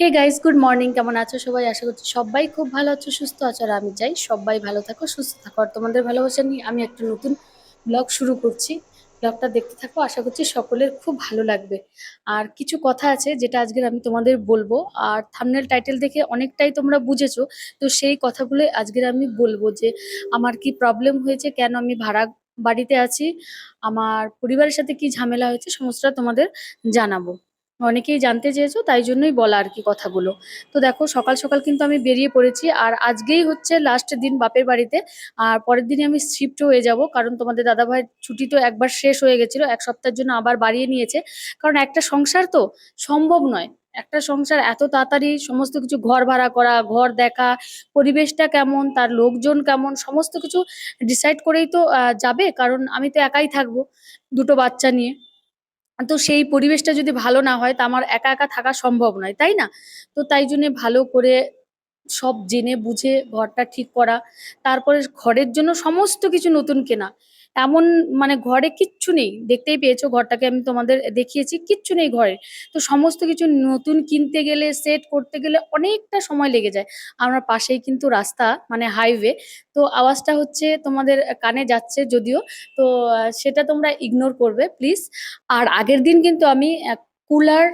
Hey guys good morning কেমন আছো সবাই? আশা করছি সবাই খুব ভালো আছো, সুস্থ আছো আর আমি চাই সবাই ভালো থাকো, সুস্থ থাকো। আর তোমাদের ভালোবাসা নিয়ে আমি একটা নতুন ব্লগ শুরু করছি। ব্লগটা দেখতে থাকো, আশা করছি সকলের খুব ভালো লাগবে। আর কিছু কথা আছে যেটা আজকের আমি তোমাদের বলব। আর থামনেল টাইটেল দেখে অনেকটাই তোমরা বুঝেছ, তো সেই কথাগুলো আজকের আমি বলব যে, আমার কি প্রবলেম হয়েছে, কেন আমি ভাড়া বাড়িতে আছি, আমার পরিবারের সাথে কি ঝামেলা হয়েছে, সমস্তটা তোমাদের জানাব। অনেকেই জানতে চেয়েছো, তাই জন্যই বলা আর কি কথাগুলো। তো দেখো, সকাল সকাল কিন্তু আমি বেরিয়ে পড়েছি, আর আজকেই হচ্ছে লাস্ট দিন বাপের বাড়িতে, আর পরের দিনই আমি শিফট হয়ে যাব, কারণ তোমাদের দাদাভাইয়ের ছুটি তো একবার শেষ হয়ে গেছিল, এক সপ্তাহের জন্য আবার বাড়িয়ে নিয়েছে। কারণ একটা সংসার তো সম্ভব নয়। একটা সংসার এত তাড়াতাড়ি, সমস্ত কিছু ঘর ভাড়া করা, ঘর দেখা, পরিবেশটা কেমন, তার লোকজন কেমন, সমস্ত কিছু ডিসাইড করেই তো যাবে, কারণ আমি তো একাই থাকব, দুটো বাচ্চা নিয়ে। তো সেই পরিবেশটা যদি ভালো না হয়, তা আমার একা একা থাকা সম্ভব নয়, তাই না? তো তাই জন্য ভালো করে সব জেনে বুঝে ঘরটা ঠিক করা, তারপরে ঘরের জন্য সমস্ত কিছু নতুন কেনা। এমন মানে ঘরে কিচ্ছু নেই। দেখতেই পেয়েছ ঘরটাকে আমি তোমাদের দেখিয়েছি, কিচ্ছু নেই ঘরে। তো সমস্ত কিছু নতুন কিনতে গেলে সেট করতে গেলে অনেকটা সময় লেগে যায়। আমার পাশেই কিন্তু রাস্তা মানে হাইওয়ে তো আওয়াজটা হচ্ছে তোমাদের কানে যাচ্ছে যদিও। তো সেটা তোমরা ইগনোর করবে প্লিজ আর আগের দিন কিন্তু আমি কুলার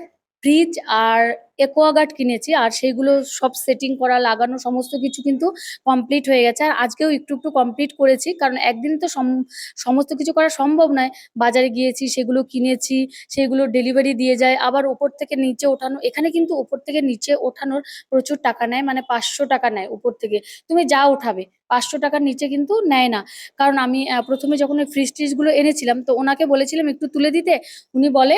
ফ্রিজ আর একুয়াগার্ড কিনেছি, আর সেইগুলো সব সেটিং করা, লাগানো, সমস্ত কিছু কিন্তু কমপ্লিট হয়ে গেছে। আর আজকেও একটু একটু কমপ্লিট করেছি, কারণ একদিন তো সম- সমস্ত কিছু করা সম্ভব নয়। বাজারে গিয়েছি, সেগুলো কিনেছি, সেগুলো ডেলিভারি দিয়ে যায়, আবার ওপর থেকে নিচে ওঠানো, এখানে কিন্তু ওপর থেকে নিচে ওঠানোর প্রচুর টাকা নেয় মানে পাঁচশো টাকা নেয় উপর থেকে। তুমি যা উঠাবে পাঁচশো টাকার নিচে কিন্তু নেয় না। কারণ আমি প্রথমে যখন ওই ফ্রিজ টিজগুলো এনেছিলাম, তো ওনাকে বলেছিলাম, একটু তুলে দিতে? উনি বলে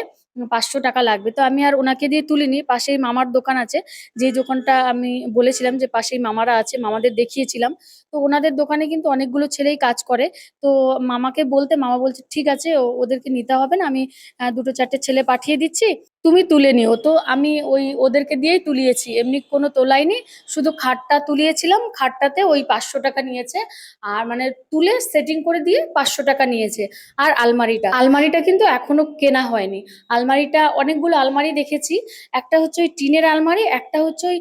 পাঁচশো টাকা লাগবে। তো আমি আর ওনাকে দিয়ে তুলিনি, পাশেই মামার দোকান আছে। যে দোকানটা আমি বলেছিলাম যে পাশেই মামারা আছে, মামাদের দেখিয়েছিলাম। তো ওনাদের দোকানে কিন্তু অনেকগুলো ছেলেই কাজ করে। তো মামাকে বলতে, মামা বলছে, ঠিক আছে ওদেরকে নিতে হবে না, আমি দুটো চারটে ছেলে পাঠিয়ে দিচ্ছি। তুমি তুলে নিও। তো আমি ওই ওদেরকে দিয়েই তুলিয়েছি। এমনি কোনো তোলাইনি শুধু খাটটা তুলিয়েছিলাম। খাটটাতে ওই পাঁচশো টাকা নিয়েছে। আর মানে তুলে সেটিং করে দিয়ে পাঁচশো টাকা নিয়েছে। আর আলমারিটা। আলমারিটা কিন্তু এখনও কেনা হয়নি। আলমারিটা, অনেকগুলো আলমারি দেখেছি। একটা হচ্ছে ওই টিনের আলমারি, একটা হচ্ছে ওই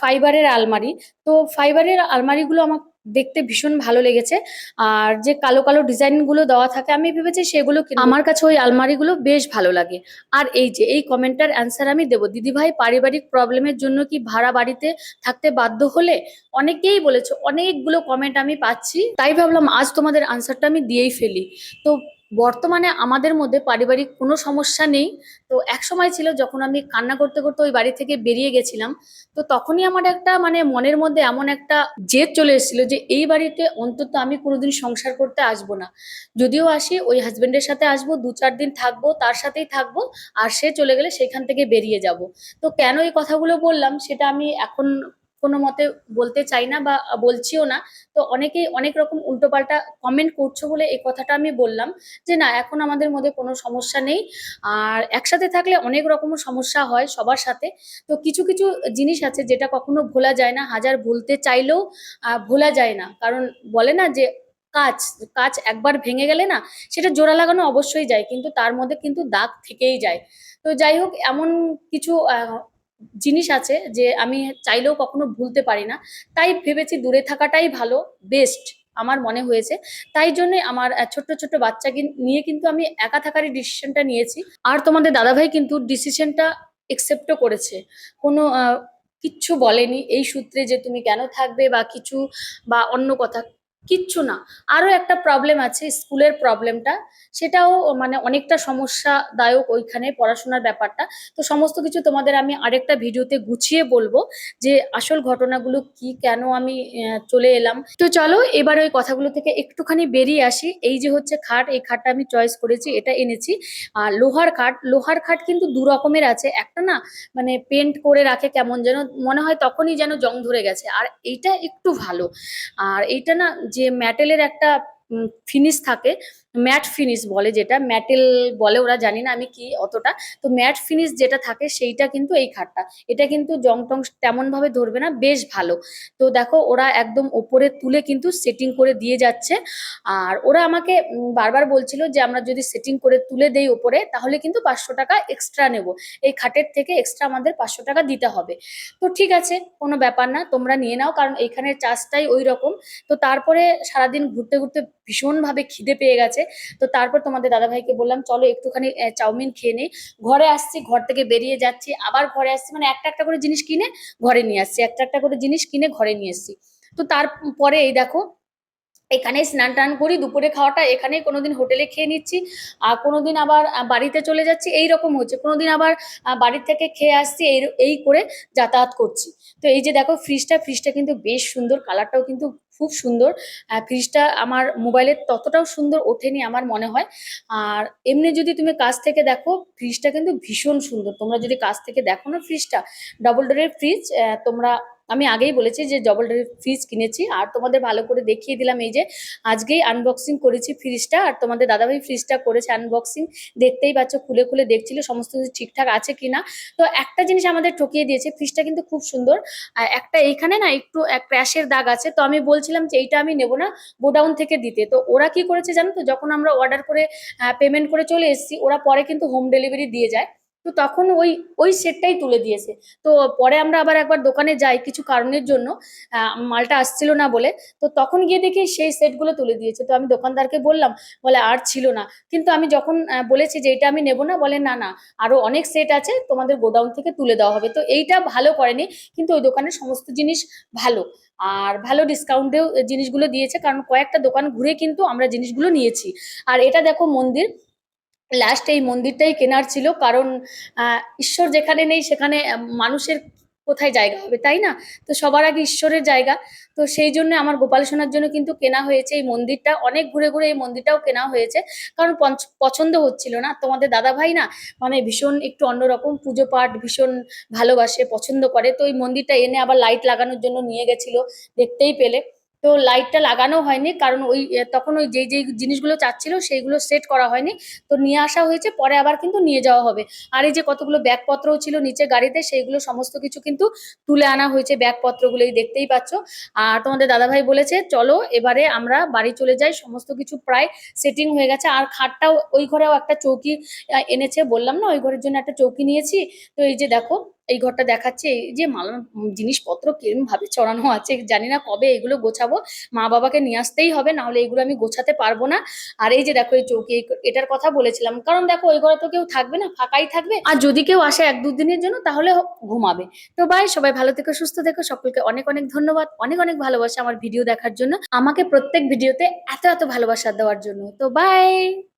ফাইবারের আলমারি। তো ফাইবারের আলমারিগুলো আমার দেখতে ভীষণ ভালো লেগেছে। আর যে কালো কালো ডিজাইনগুলো দেওয়া থাকে, আমি ভেবেছি সেগুলো আমার কাছে ওই আলমারিগুলো বেশ ভালো লাগে। আর এই যে, এই কমেন্টটার অ্যান্সার আমি দেবো। দিদিভাই পারিবারিক প্রবলেমের জন্য কি ভাড়া বাড়িতে থাকতে বাধ্য হলে? অনেকেই বলেছে, অনেকগুলো কমেন্ট আমি পাচ্ছি। তাই ভাবলাম, আজ তোমাদের আনসারটা আমি দিয়েই ফেলি। তো বর্তমানে আমাদের মধ্যে পারিবারিক কোনো সমস্যা নেই। তো এক সময় ছিল যখন আমি কান্না করতে করতে ওই বাড়ি থেকে বেরিয়ে গেছিলাম। তো তখনই আমার একটা মানে মনের মধ্যে এমন একটা জেদ চলে এসেছিল যে এই বাড়িতে অন্তত আমি কোনোদিন সংসার করতে আসব না। যদিও আসি, ওই হাজবেন্ডের সাথে আসব, দু চার দিন থাকব, তার সাথেই থাকব, আর সে চলে গেলে সেখান থেকে বেরিয়ে যাব। তো কেন এই কথাগুলো বললাম, সেটা আমি এখন কোনো মতে বলতে চাই না বা বলছিও না। তো অনেকেই অনেক রকম উল্টোপাল্টা কমেন্ট করছ বলে এই কথাটা আমি বললাম যে, না, এখন আমাদের মধ্যে কোনো সমস্যা নেই। আর একসাথে থাকলে অনেক রকম সমস্যা হয় সবার সাথে। তো কিছু কিছু জিনিস আছে যেটা কখনো ভোলা যায় না, হাজার ভুলতে চাইলেও ভোলা যায় না। কারণ বলে না যে, কাজ কাজ একবার ভেঙে গেলে না, সেটা জোড়া লাগানো অবশ্যই যায়, কিন্তু তার মধ্যে কিন্তু দাগ থেকেই যায়। তো যাই হোক, এমন কিছু জিনিস আছে যে আমি চাইলেও কখনো ভুলতে পারি না। তাই ভেবেছি দূরে থাকাটাই ভালো বেস্ট আমার মনে হয়েছে। তাই জন্যই আমার ছোট্ট ছোট্ট বাচ্চাকে নিয়ে কিন্তু আমি একা থাকারই ডিসিশনটা নিয়েছি। আর তোমাদের দাদাভাই কিন্তু ডিসিশনটা একসেপ্টও করেছে। কোনো কিচ্ছু বলেনি এই সূত্রে যে তুমি কেন থাকবে বা কিছু বা অন্য কথা। কিচ্ছু না। আরও একটা প্রবলেম আছে স্কুলের প্রবলেমটা সেটাও মানে অনেকটা সমস্যাদায়ক ওইখানে পড়াশোনার ব্যাপারটা। তো সমস্ত কিছু তোমাদের আমি আরেকটা ভিডিওতে গুছিয়ে বলব যে আসল ঘটনাগুলো কি, কেন আমি চলে এলাম। তো চলো এবার ওই কথাগুলো থেকে একটুখানি বেরিয়ে আসি। এই যে হচ্ছে খাট, এই খাটটা আমি চয়েস করেছি, এটা এনেছি। আর লোহার খাট লোহার খাট কিন্তু দু রকমের আছে। একটা না মানে পেন্ট করে রাখে কেমন যেন, মনে হয় তখনই যেন জং ধরে গেছে। আর এইটা একটু ভালো। আর এইটা না যে ম্যাটেলের একটা ফিনিশ থাকে ম্যাট ফিনিশ বলে যেটা। ম্যাটেল বলে, ওরা জানি না আমি কি, অতটা। তো ম্যাট ফিনিশ যেটা থাকে, সেইটা কিন্তু এই খাটটা। এটা কিন্তু জং টং তেমনভাবে ধরবে না, বেশ ভালো। তো দেখো, ওরা একদম ওপরে তুলে কিন্তু সেটিং করে দিয়ে যাচ্ছে। আর ওরা আমাকে বারবার বলছিল যে, আমরা যদি সেটিং করে তুলে দেই ওপরে, তাহলে কিন্তু পাঁচশো টাকা এক্সট্রা নেব। এই খাটের থেকে এক্সট্রা আমাদের পাঁচশো টাকা দিতে হবে। তো ঠিক আছে, কোনো ব্যাপার না, তোমরা নিয়ে নাও, কারণ এখানের চার্জটাই ওই রকম তো তারপরে সারাদিন ঘুরতে ঘুরতে ভীষণভাবে খিদে পেয়ে গেছে। তো তারপর তোমাদের দাদাভাইকে বললাম, চলো একটুখানি চাউমিন খেয়ে নেই ঘরে আসছি, ঘর থেকে বেরিয়ে যাচ্ছি, আবার ঘরে আসছি। মানে একটা একটা করে জিনিস কিনে ঘরে নিয়ে আসছি, একটা একটা করে জিনিস কিনে ঘরে নিয়ে এসছি। তো তারপরে এই দেখো, এখানে স্নান টান করি, দুপুরে খাওয়াটা, এখানেই কোনোদিন হোটেলে খেয়ে নিচ্ছি, আর কোনোদিন আবার বাড়িতে চলে যাচ্ছি। এই রকম হচ্ছে, কোনোদিন আবার বাড়ির থেকে খেয়ে আসছি, এই এই করে যাতায়াত করছি। তো এই যে দেখো ফ্রিজটা ফ্রিজটা কিন্তু বেশ সুন্দর কালারটাও কিন্তু খুব সুন্দর। ফ্রিজটা আমার মোবাইলের ততটাও সুন্দর ওঠেনি আমার মনে হয়। আর এমনি যদি তুমি কাছ থেকে দেখো ফ্রিজটা কিন্তু ভীষণ সুন্দর। তোমরা যদি কাছ থেকে দেখো না ফ্রিজটা ডবল ডোরের ফ্রিজ তোমরা আমি আগেই বলেছি যে ডবল ডোরের ফ্রিজ কিনেছি। আর তোমাদের ভালো করে দেখিয়ে দিলাম এই যে, আজকেই আনবক্সিং করেছি ফ্রিজটা আর তোমাদের দাদাভাই ফ্রিজটা করেছে আনবক্সিং দেখতেই পাচ্ছ, খুলে খুলে দেখছিল, সমস্ত কিছু ঠিকঠাক আছে কিনা। তো একটা জিনিস আমাদের ঠকিয়ে দিয়েছে ফ্রিজটা কিন্তু খুব সুন্দর। আর একটা এইখানে না একটু ক্র্যাশের দাগ আছে। তো আমি বলছিলাম যে এইটা আমি নেব না গোডাউন থেকে দিতে। তো ওরা কি করেছে জানো তো, যখন আমরা অর্ডার করে পেমেন্ট করে চলে এসেছি, ওরা পরে কিন্তু হোম ডেলিভারি দিয়ে যায়। তো তখন ওই ওই সেটটাই তুলে দিয়েছে। তো পরে আমরা আবার একবার দোকানে যাই কিছু কারণের জন্য মালটা আসছিল না বলে। তো তখন গিয়ে দেখি সেই সেটগুলো তুলে দিয়েছে। তো আমি দোকানদারকে বললাম, বলে আর ছিল না। কিন্তু আমি যখন বলেছি যে এটা আমি নেব না, বলে না না আরও অনেক সেট আছে, তোমাদের গোডাউন থেকে তুলে দেওয়া হবে। তো এইটা ভালো করেনি, কিন্তু ওই দোকানের সমস্ত জিনিস ভালো। আর ভালো ডিসকাউন্টেও জিনিসগুলো দিয়েছে, কারণ কয়েকটা দোকান ঘুরে কিন্তু আমরা জিনিসগুলো নিয়েছি। আর এটা দেখো মন্দির লাস্ট এই মন্দিরটাই কেনার ছিল। কারণ ঈশ্বর যেখানে নেই সেখানে মানুষের কোথায় জায়গা হবে, তাই না? তো সবার আগে ঈশ্বরের জায়গা। তো সেই জন্য আমার গোপাল সোনার জন্য কিন্তু কেনা হয়েছে এই মন্দিরটা। অনেক ঘুরে ঘুরে এই মন্দিরটাও কেনা হয়েছে। কারণ পছন্দ হচ্ছিল না। তোমাদের দাদা ভাই না মানে ভীষণ একটু অন্যরকম পুজো পাঠ ভীষণ ভালোবাসে, পছন্দ করে। তো এই মন্দিরটা এনে আবার লাইট লাগানোর জন্য নিয়ে গেছিল। দেখতেই পেলে। তো লাইটটা লাগানো হয়নি, কারণ ওই তখন ওই যেই যেই জিনিসগুলো চাচ্ছিল সেইগুলো সেট করা হয়নি। তো নিয়ে আসা হয়েছে, পরে আবার কিন্তু নিয়ে যাওয়া হবে। আর এই যে কতগুলো ব্যাগপত্রও ছিল নিচে গাড়িতে, সেইগুলো সমস্ত কিছু কিন্তু তুলে আনা হয়েছে ব্যাগপত্রগুলো এই দেখতেই পাচ্ছ। আর তোমাদের দাদাভাই বলেছে, চলো, এবারে আমরা বাড়ি চলে যাই। সমস্ত কিছু প্রায় সেটিং হয়ে গেছে। আর খাটটাও, ওই ঘরেও একটা চৌকি এনেছে, বললাম না, ওই ঘরের জন্য একটা চৌকি নিয়েছি। তো এই যে দেখো এই ঘরটা দেখাচ্ছে যে মাল জিনিসপত্র ভাবে চড়ানো আছে, জানি না কবে এগুলো গোছাবো। মা বাবাকে নিয়ে আসতেই হবে, নাহলে এগুলো আমি গোছাতে পারব না। আর এই যে দেখো, এই চৌকি এটার কথা বলেছিলাম। কারণ দেখো, ওই ঘরে তো কেউ থাকবে না, ফাঁকাই থাকবে। আর যদি কেউ আসে এক দুদিনের জন্য, তাহলে ঘুমাবে। তো বাই সবাই ভালো থেকো, সুস্থ থেকো। সকলকে অনেক অনেক ধন্যবাদ, অনেক অনেক ভালোবাসা আমার ভিডিও দেখার জন্য। আমাকে প্রত্যেক ভিডিওতে এত এত ভালোবাসা দেওয়ার জন্য। তো বাই